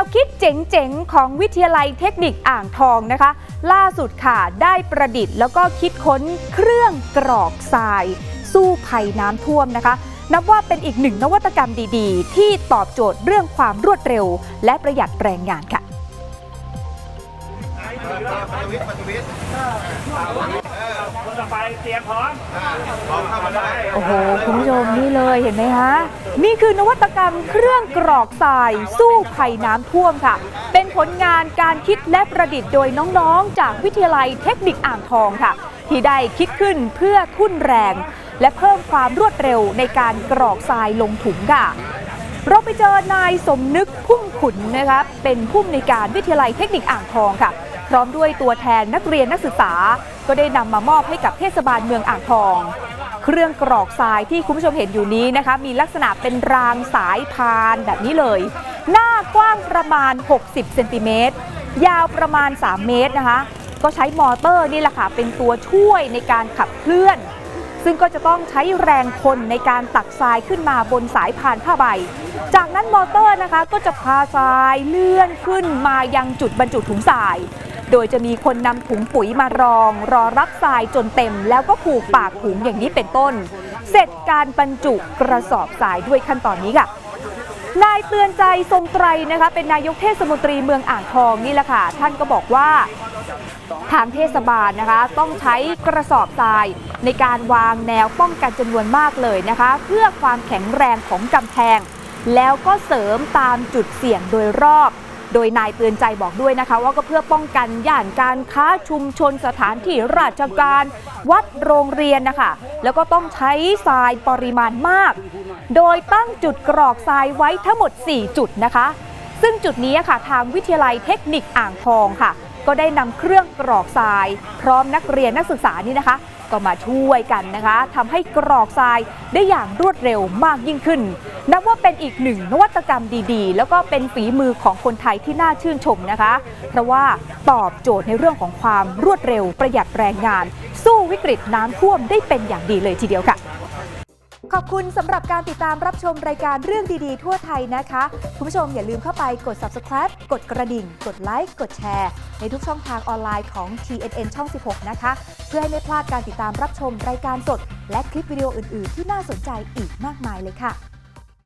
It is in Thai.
วคิดเจ๋งๆ ของวิทยาลัยเทคนิคอ่างทองนะคะ ล่าสุดค่ะได้ประดิษฐ์แล้วก็คิดค้นเครื่องกรอกทราย สู้ภัยน้ำท่วมนะคะ นับว่าเป็นอีกหนึ่งนวัตกรรมดีๆ ที่ตอบโจทย์เรื่องความรวดเร็ว และประหยัดแรงงานค่ะ ต่อไปเตรียมพร้อมโอ้โหคุณผู้ชมนี่เลยเห็นไหมคะนี่คือนวัตกรรมเครื่องกรอกทราย สู้ภัยน้ำท่วมค่ะ เป็นผลงานการคิดและประดิษฐ์โดยน้องๆ จากวิทยาลัยเทคนิคอ่างทองค่ะ ที่ได้คิดขึ้นเพื่อทุ่นแรง และเพิ่มความรวดเร็วในการกรอกทรายลงถุงค่ะเราไปเจอนายสมนึกพุ่มขุนนะคะเป็นผู้อำนวยการวิทยาลัยเทคนิคอ่างทองค่ะ พร้อมด้วยตัวแทนนักเรียนนักศึกษา ก็ได้นำมามอบให้กับเทศบาลเมืองอ่างทอง เครื่องกรอกทรายที่คุณผู้ชมเห็นอยู่นี้นะคะ มีลักษณะเป็นรางสายพานแบบนี้เลย หน้ากว้างประมาณ 60 เซนติเมตร ยาวประมาณ 3 เมตรนะคะ ก็ใช้มอเตอร์นี่แหละค่ะ เป็นตัวช่วยในการขับเคลื่อน ซึ่งก็จะต้องใช้แรงคนในการตักทรายขึ้นมาบนสายพานผ้าใบจากนั้นมอเตอร์นะคะก็จะพาทรายเลื่อนขึ้นมายังจุดบรรจุถุงทราย โดยจะมีคนนำถุงปุ๋ยมารอง รอรับทรายจนเต็ม แล้วก็ผูกปากถุงอย่างนี้เป็นต้น เสร็จการบรรจุกระสอบทรายด้วยขั้นตอนนี้ค่ะนายเตือนใจทรงไตรนะคะเป็นนายกเทศมนตรีเมืองอ่างทองนี่แหละค่ะ ท่านก็บอกว่าทางเทศบาลนะคะต้องใช้กระสอบทรายในการวางแนวป้องกันจำนวนมากเลยนะคะ เพื่อความแข็งแรงของกำแพง แล้วก็เสริมตามจุดเสี่ยงโดยรอบ โดยนายเตือนใจบอกด้วยนะคะ ว่าก็เพื่อป้องกันย่านการค้าชุมชนสถานที่ราชการ วัดโรงเรียนนะคะ แล้วก็ต้องใช้ทรายปริมาณมาก โดยตั้งจุดกรอกทรายไว้ทั้งหมด 4 จุดนะคะ ซึ่งจุดนี้ค่ะทางวิทยาลัยเทคนิคอ่างทองค่ะ ก็ได้นำเครื่องกรอกทราย พร้อมนักเรียนนักศึกษานี่นะคะ ก็มาช่วยกันนะคะทำให้กรอกทรายได้อย่างรวดเร็วมากยิ่งขึ้น นับว่าเป็นอีกหนึ่งนวัตกรรมดีๆ แล้วก็เป็นฝีมือของคนไทยที่น่าชื่นชมนะคะ เพราะว่าตอบโจทย์ในเรื่องของความรวดเร็วประหยัดแรงงาน สู้วิกฤตน้ำท่วมได้เป็นอย่างดีเลยทีเดียวค่ะ ขอบคุณสำหรับการติดตามรับชมรายการเรื่องดีๆ ทั่วไทยนะคะ คุณผู้ชมอย่าลืมเข้าไปกด subscribe กดกระดิ่ง กดไลค์กดแชร์ ในทุกช่องทางออนไลน์ของ TNN ช่อง 16 นะคะ เพื่อให้ไม่พลาดการติดตามรับชมรายการสด และคลิปวิดีโออื่น ๆ ที่น่าสนใจอีกมากมายเลยค่ะ